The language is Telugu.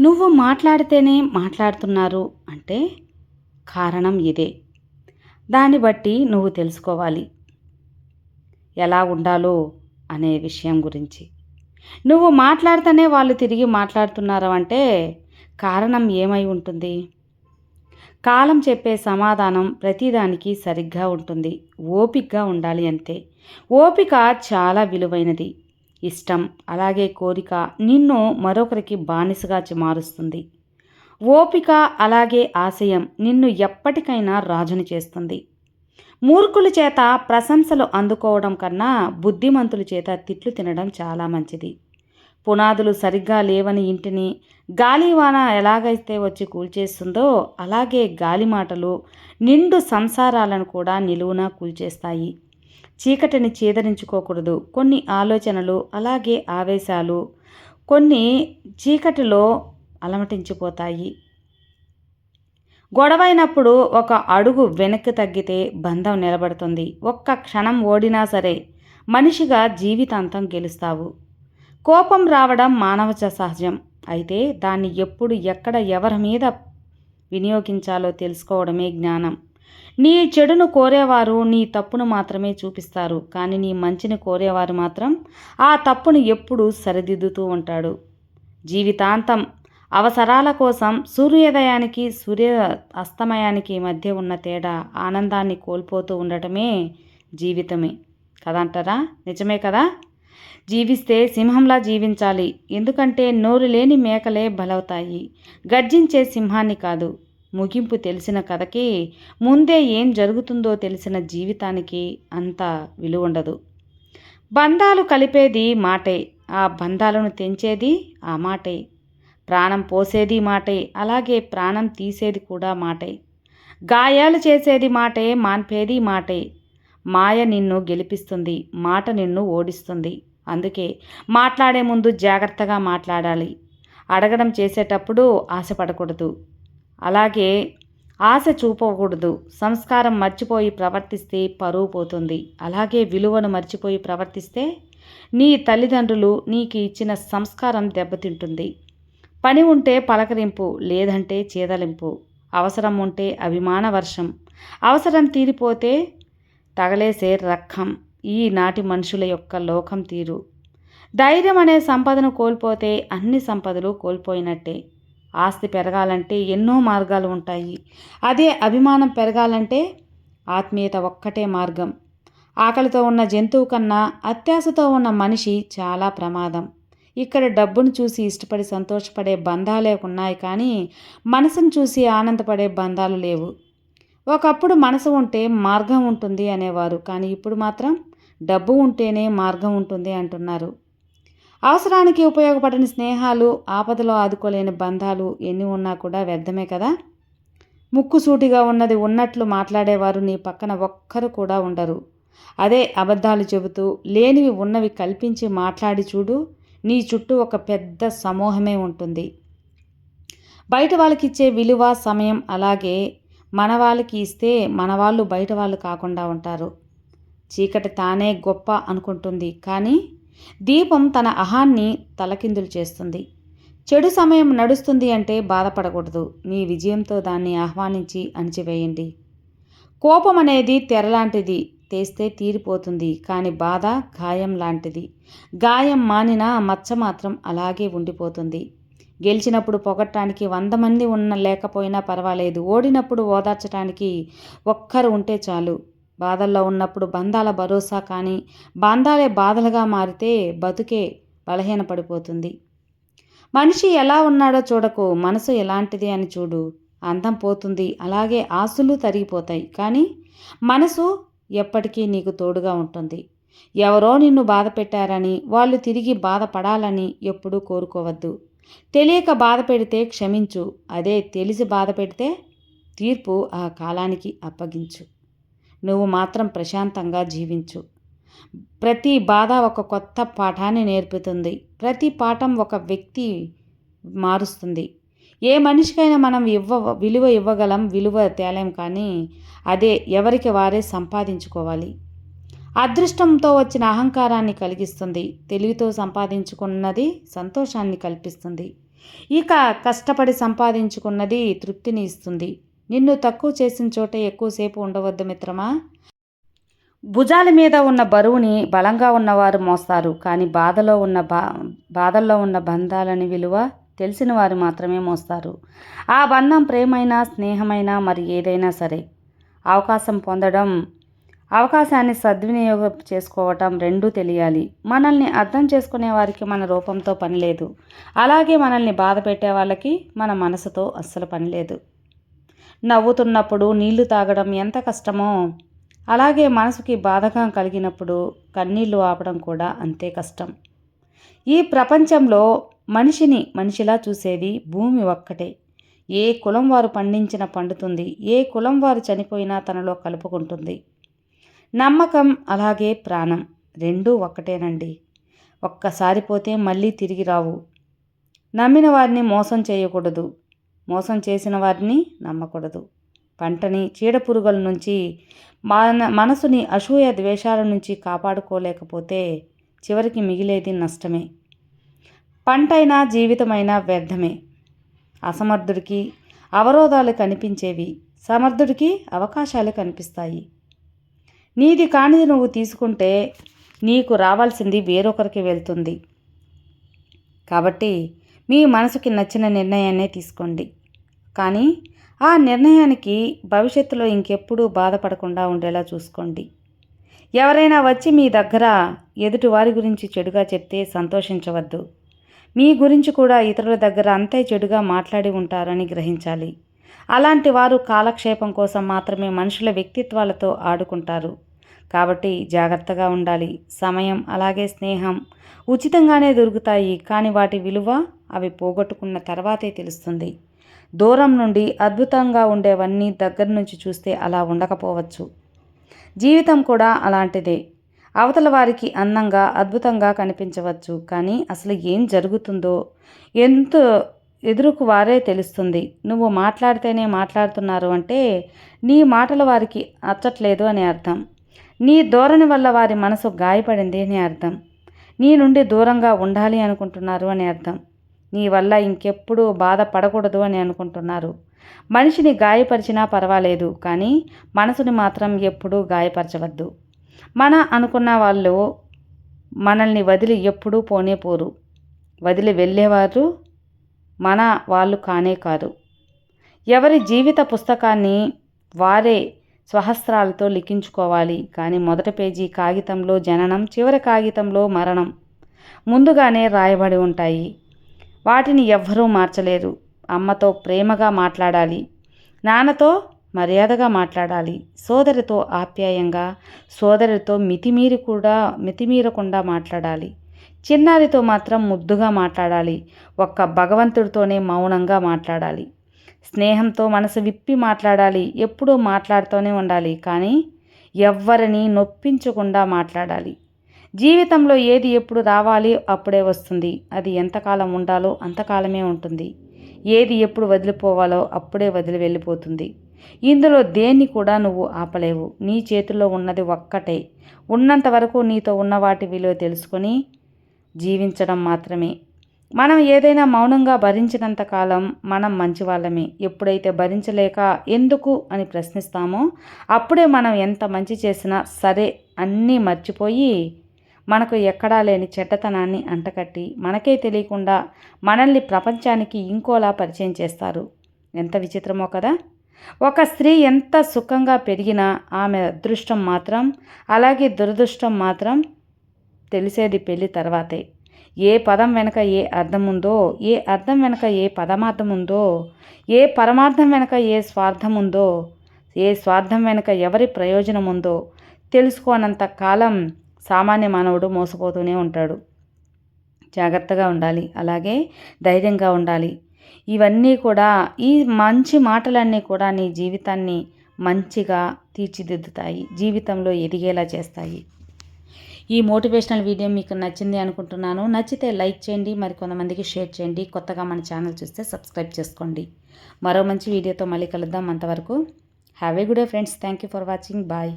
నువ్వు మాట్లాడితేనే మాట్లాడుతున్నారు అంటే కారణం ఇదే. దాన్ని బట్టి నువ్వు తెలుసుకోవాలి. ఎలా ఉండాలో అనే విషయం గురించి. నువ్వు మాట్లాడితేనే వాళ్ళు తిరిగి మాట్లాడుతున్నారు అంటే కారణం ఏమై ఉంటుంది? కాలం చెప్పే సమాధానం ప్రతిదానికి సరిగ్గా ఉంటుంది. ఓపికగా ఉండాలి అంతే. ఓపిక చాలా విలువైనది. ఇష్టం అలాగే కోరిక నిన్ను మరొకరికి బానిసగా మారుస్తుంది. ఓపిక అలాగే ఆశయం నిన్ను ఎప్పటికైనా రాజుని చేస్తుంది. మూర్ఖుల చేత ప్రశంసలు అందుకోవడం కన్నా బుద్ధిమంతుల చేత తిట్లు తినడం చాలా మంచిది. పునాదులు సరిగ్గా లేవని ఇంటిని గాలివాన ఎలాగైతే వచ్చి కూల్చేస్తుందో అలాగే గాలి మాటలు నిండు సంసారాలను కూడా నిలువున కూల్చేస్తాయి. చీకటిని చీదరించుకోకూడదు. కొన్ని ఆలోచనలు అలాగే ఆవేశాలు కొన్ని చీకటిలో అలమటించిపోతాయి. గొడవైనప్పుడు ఒక అడుగు వెనక్కి తగ్గితే బంధం నిలబడుతుంది. ఒక్క క్షణం ఓడినా సరే మనిషిగా జీవితాంతం గెలుస్తావు. కోపం రావడం మానవ సహజం. అయితే దాన్ని ఎప్పుడు ఎక్కడ ఎవరి మీద వినియోగించాలో తెలుసుకోవడమే జ్ఞానం. నీ చెడును కోరేవారు నీ తప్పును మాత్రమే చూపిస్తారు కానీ నీ మంచిని కోరేవారు మాత్రం ఆ తప్పును ఎప్పుడూ సరిదిద్దుతూ ఉంటాడు. జీవితాంతం అవసరాల కోసం సూర్యోదయానికి సూర్య అస్తమయానికి మధ్య ఉన్న తేడా ఆనందాన్ని కోల్పోతూ ఉండటమే జీవితమే. కదంటారా? నిజమే కదా? జీవిస్తే సింహంలా జీవించాలి ఎందుకంటే నోరు లేని మేకలే బలవుతాయి గర్జించే సింహాన్ని కాదు. ముగింపు తెలిసిన కథకి ముందే ఏం జరుగుతుందో తెలిసిన జీవితానికి అంత విలువ ఉండదు బంధాలు కలిపేది మాటే ఆ బంధాలను తెంచేది ఆ మాటే. ప్రాణం పోసేది మాటే అలాగే ప్రాణం తీసేది కూడా మాటే. గాయాలు చేసేది మాటే మాన్పేది మాటే. మాయ నిన్ను గెలిపిస్తుంది మాట నిన్ను ఓడిస్తుంది. అందుకే మాట్లాడే ముందు జాగ్రత్తగా మాట్లాడాలి. అడగడం చేసేటప్పుడు ఆశపడకూడదు. అలాగే ఆశ చూపకూడదు. సంస్కారం మర్చిపోయి ప్రవర్తిస్తే పరువు పోతుంది. అలాగే విలువను మర్చిపోయి ప్రవర్తిస్తే నీ తల్లిదండ్రులు నీకు ఇచ్చిన సంస్కారం దెబ్బతింటుంది. పని ఉంటే పలకరింపు లేదంటే చేదలింపు. అవసరం ఉంటే అభిమాన వర్షం. అవసరం తీరిపోతే తగలేసే రక్కం ఈనాటి మనుషుల యొక్క లోకం తీరు. ధైర్యం అనే సంపదను కోల్పోతే అన్ని సంపదలు కోల్పోయినట్టే. ఆస్తి పెరగాలంటే ఎన్నో మార్గాలు ఉంటాయి. అదే అభిమానం పెరగాలంటే ఆత్మీయత ఒక్కటే మార్గం. ఆకలితో ఉన్న జంతువు కన్నా అత్యాశతో ఉన్న మనిషి చాలా ప్రమాదం. ఇక్కడ డబ్బును చూసి ఇష్టపడి సంతోషపడే బంధాలే ఉన్నాయి కానీ మనసును చూసి ఆనందపడే బంధాలు లేవు. ఒకప్పుడు మనసు ఉంటే మార్గం ఉంటుంది అనేవారు కానీ ఇప్పుడు మాత్రం డబ్బు ఉంటేనే మార్గం ఉంటుంది అంటున్నారు. అవసరానికి ఉపయోగపడని స్నేహాలు ఆపదలో ఆదుకోలేని బంధాలు ఎన్ని ఉన్నా కూడా వ్యర్థమే కదా? ముక్కుసూటిగా ఉన్నది ఉన్నట్లు మాట్లాడేవారు నీ పక్కన ఒక్కరు కూడా ఉండరు. అదే అబద్ధాలు చెబుతూ లేనివి ఉన్నవి కల్పించి మాట్లాడి చూడు నీ చుట్టూ ఒక పెద్ద సమూహమే ఉంటుంది. బయట వాళ్ళకి ఇచ్చే విలువ సమయం అలాగే మన వాళ్ళకి ఇస్తే మన వాళ్ళు బయట వాళ్ళు కాకుండా ఉంటారు. చీకటి తానే గొప్ప అనుకుంటుంది. కానీ దీపం తన అహాన్ని తలకిందులు చేస్తుంది. చెడు సమయం నడుస్తుంది అంటే బాధపడకూడదు. మీ విజయంతో దాన్ని ఆహ్వానించి అణిచివేయండి. కోపం అనేది తెరలాంటిది. తెస్తే తీరిపోతుంది. కానీ బాధ గాయం లాంటిది. గాయం మానినా మచ్చ మాత్రం అలాగే ఉండిపోతుంది. గెలిచినప్పుడు పొగట్టడానికి వంద మంది ఉన్న లేకపోయినా పర్వాలేదు. ఓడినప్పుడు ఓదార్చడానికి ఒక్కరు ఉంటే చాలు. బాధల్లో ఉన్నప్పుడు బంధాల భరోసా కానీ బంధాలే బాధలుగా మారితే బతుకే బలహీనపడిపోతుంది. మనిషి ఎలా ఉన్నాడో చూడకు మనసు ఎలాంటిది అని చూడు. అందం పోతుంది అలాగే ఆశలు తరిగిపోతాయి. కానీ మనసు ఎప్పటికీ నీకు తోడుగా ఉంటుంది. ఎవరో నిన్ను బాధ పెట్టారని వాళ్ళు తిరిగి బాధపడాలని ఎప్పుడూ కోరుకోవద్దు. తెలియక బాధ పెడితే క్షమించు అదే తెలిసి బాధ పెడితే తీర్పు ఆ కాలానికి అప్పగించు. నువ్వు మాత్రం ప్రశాంతంగా జీవించు. ప్రతి బాధ ఒక కొత్త పాఠాన్ని నేర్పుతుంది. ప్రతి పాఠం ఒక వ్యక్తి మారుస్తుంది. ఏ మనిషికైనా మనం ఇవ్వ విలువ ఇవ్వగలం విలువ తేలేం కానీ అదే ఎవరికి వారే సంపాదించుకోవాలి. అదృష్టంతో వచ్చిన అహంకారాన్ని కలిగిస్తుంది. తెలివితో సంపాదించుకున్నది సంతోషాన్ని కల్పిస్తుంది. ఇక కష్టపడి సంపాదించుకున్నది తృప్తిని ఇస్తుంది. నిన్ను తక్కువ చేసిన చోట ఎక్కువసేపు ఉండవద్దు మిత్రమా? భుజాల మీద ఉన్న బరువుని బలంగా ఉన్నవారు మోస్తారు కానీ బాధలో ఉన్న బా బాధల్లో ఉన్న బంధాలని విలువ తెలిసిన వారు మాత్రమే మోస్తారు. ఆ బంధం ప్రేమైనా స్నేహమైనా మరి ఏదైనా సరే. అవకాశం పొందడం అవకాశాన్ని సద్వినియోగం చేసుకోవటం రెండూ తెలియాలి. మనల్ని అర్థం చేసుకునే వారికి మన రూపంతో పనిలేదు అలాగే మనల్ని బాధ పెట్టే వాళ్ళకి మన మనసుతో అస్సలు పనిలేదు నవ్వుతున్నప్పుడు నీళ్ళు తాగడం ఎంత కష్టమో అలాగే మనసుకి బాధకం కలిగినప్పుడు కన్నీళ్ళు ఆపడం కూడా అంతే కష్టం. ఈ ప్రపంచంలో మనిషిని మనిషిలా చూసేది భూమి ఒక్కటే. ఏ కులం వారు పండించిన పండుతుంది ఏ కులం వారు చనిపోయినా తనలో కలుపుకుంటుంది. నమ్మకం అలాగే ప్రాణం రెండూ ఒక్కటేనండి. ఒక్కసారి పోతే మళ్ళీ తిరిగి రావు. నమ్మిన వారిని మోసం చేయకూడదు. మోసం చేసిన వారిని నమ్మకూడదు. పంటని చీడపురుగుల నుంచి మన మనసుని అసూయ ద్వేషాల నుంచి కాపాడుకోలేకపోతే చివరికి మిగిలేది నష్టమే. పంటైనా జీవితమైనా వ్యర్థమే. అసమర్థుడికి అవరోధాలు కనిపించేవి సమర్థుడికి అవకాశాలు కనిపిస్తాయి. నీది కానిది నువ్వు తీసుకుంటే నీకు రావాల్సింది వేరొకరికి వెళ్తుంది. కాబట్టి మీ మనసుకి నచ్చిన నిర్ణయాన్నే తీసుకోండి. కానీ ఆ నిర్ణయానికి భవిష్యత్తులో ఇంకెప్పుడూ బాధపడకుండా ఉండేలా చూసుకోండి. ఎవరైనా వచ్చి మీ దగ్గర ఎదుటి వారి గురించి చెడుగా చెప్తే సంతోషించవద్దు. మీ గురించి కూడా ఇతరుల దగ్గర అంతే చెడుగా మాట్లాడి ఉంటారని గ్రహించాలి. అలాంటి వారు కాలక్షేపం కోసం మాత్రమే మనుషుల వ్యక్తిత్వాలతో ఆడుకుంటారు. కాబట్టి జాగ్రత్తగా ఉండాలి. సమయం అలాగే స్నేహం ఉచితంగానే దొరుకుతాయి. కానీ వాటి విలువ అవి పోగొట్టుకున్న తర్వాతే తెలుస్తుంది. దూరం నుండి అద్భుతంగా ఉండేవన్నీ దగ్గర నుంచి చూస్తే అలా ఉండకపోవచ్చు. జీవితం కూడా అలాంటిదే. అవతల వారికి అందంగా అద్భుతంగా కనిపించవచ్చు. కానీ అసలు ఏం జరుగుతుందో ఎంత ఎదురుకు వారే తెలుస్తుంది. నువ్వు మాట్లాడితేనే మాట్లాడుతున్నారు అంటే నీ మాటలు వారికి అచ్చట్లేదు అని అర్థం. నీ ధోరణి వల్ల వారి మనసు గాయపడింది అని అర్థం. నీ నుండి దూరంగా ఉండాలి అనుకుంటున్నారు అని అర్థం. నీ వల్ల ఇంకెప్పుడు బాధపడకూడదు అని అనుకుంటున్నారు. మనిషిని గాయపరిచినా పర్వాలేదు కానీ మనసుని మాత్రం ఎప్పుడూ గాయపరచవద్దు. మన అనుకున్న వాళ్ళు మనల్ని వదిలి ఎప్పుడూ పోనే పోరు. వదిలి వెళ్ళేవారు మన వాళ్ళు కానే కాదు ఎవరి జీవిత పుస్తకాన్ని వారే స్వహస్త్రాలతో లిఖించుకోవాలి కానీ మొదటి పేజీ కాగితంలో జననం చివరి కాగితంలో మరణం ముందుగానే రాయబడి ఉంటాయి. వాటిని ఎవ్వరూ మార్చలేరు అమ్మతో ప్రేమగా మాట్లాడాలి. నాన్నతో మర్యాదగా మాట్లాడాలి. సోదరితో ఆప్యాయంగా సోదరితో మితిమీరి కూడా మితిమీరకుండా మాట్లాడాలి. చిన్నారితో మాత్రం ముద్దుగా మాట్లాడాలి. ఒక్క భగవంతుడితోనే మౌనంగా మాట్లాడాలి. స్నేహంతో మనసు విప్పి మాట్లాడాలి. ఎప్పుడూ మాట్లాడుతూనే ఉండాలి. కానీ ఎవ్వరిని నొప్పించకుండా మాట్లాడాలి. జీవితంలో ఏది ఎప్పుడు రావాలి? అప్పుడే వస్తుంది. అది ఎంతకాలం ఉండాలో అంతకాలమే ఉంటుంది. ఏది ఎప్పుడు వదిలిపోవాలో అప్పుడే వదిలి వెళ్ళిపోతుంది. ఇందులో దేన్ని కూడా నువ్వు ఆపలేవు. నీ చేతిలో ఉన్నది ఒక్కటే. ఉన్నంత వరకు నీతో ఉన్న వాటి విలువ తెలుసుకొని జీవించడం మాత్రమే. మనం ఏదైనా మౌనంగా భరించినంత కాలం మనం మంచివాళ్ళమే. ఎప్పుడైతే భరించలేక ఎందుకు అని ప్రశ్నిస్తామో అప్పుడే మనం ఎంత మంచి చేసినా సరే అన్నీ మర్చిపోయి మనకు ఎక్కడా లేని చెడ్డతనాన్ని అంటకట్టి మనకే తెలియకుండా మనల్ని ప్రపంచానికి ఇంకోలా పరిచయం చేస్తారు. ఎంత విచిత్రమో కదా! ఒక స్త్రీ ఎంత సుఖంగా పెరిగినా ఆమె అదృష్టం మాత్రం అలాగే దురదృష్టం మాత్రం తెలిసేది పెళ్ళి తర్వాతే. ఏ పదం వెనక ఏ అర్థం ఉందో ఏ అర్థం వెనక ఏ పదమార్థం ఉందో ఏ పరమార్థం వెనక ఏ స్వార్థం ఉందో ఏ స్వార్థం వెనుక ఎవరి ప్రయోజనం ఉందో తెలుసుకోనంత కాలం సామాన్య మానవుడు మోసపోతూనే ఉంటాడు. జాగ్రత్తగా ఉండాలి. అలాగే ధైర్యంగా ఉండాలి. ఇవన్నీ కూడా ఈ మంచి మాటలన్నీ కూడా నీ జీవితాన్ని మంచిగా తీర్చిదిద్దుతాయి. జీవితంలో ఎదిగేలా చేస్తాయి. ఈ మోటివేషనల్ వీడియో మీకు నచ్చింది అనుకుంటున్నాను. నచ్చితే లైక్ చేయండి. మరి కొంతమందికి షేర్ చేయండి. కొత్తగా మన ఛానల్ చూస్తే సబ్స్క్రైబ్ చేసుకోండి. మరో మంచి వీడియోతో మళ్ళీ కలుద్దాం అంతవరకు. Have a good day friends thank you for watching bye